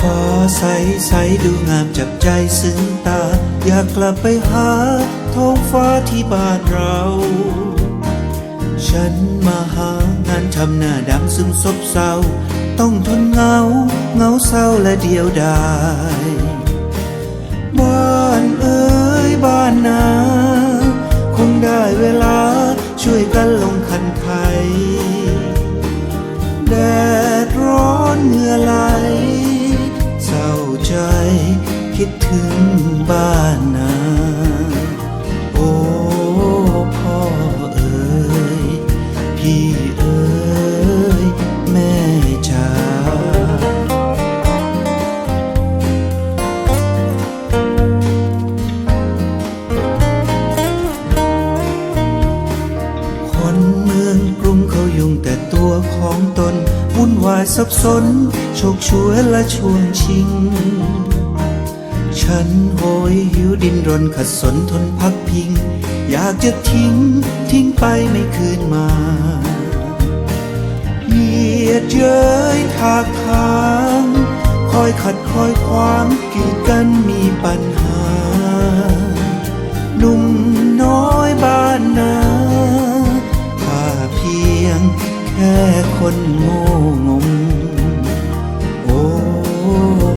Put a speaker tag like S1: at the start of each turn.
S1: ฟ้าใสใสดูงามจับใจซึ้งตา อยากกลับไปหาท้องฟ้าที่บ้านเรา ฉันมาหางานทำหน้าดำซึมซบเศร้า ต้องทนเงาเงาเศร้าและเดียวดายบ้านเอ๋ยบ้านนาคงได้เวลาช่วยกันลงคันไทยแดดร้อนเหงื่อไหล คิดถึงบ้านนาโอ้พ่อเอ๋ยพี่เอ๋ยแม่จ๋าคนเมืองกรุงเขายุ่งแต่ตัวของตนวุ่นวายสับสนโชคช่วยและช่วงชิง ดินรนขัดสนทนพักพิง อยากจะทิ้งทิ้งไปไม่คืนมาเหยียดเย้ยทากทาง คอยขัดคอยขวางกีดกันมีปัญหาหนุ่มน้อยบ้านนาข้าเพียงแค่คนโง่งม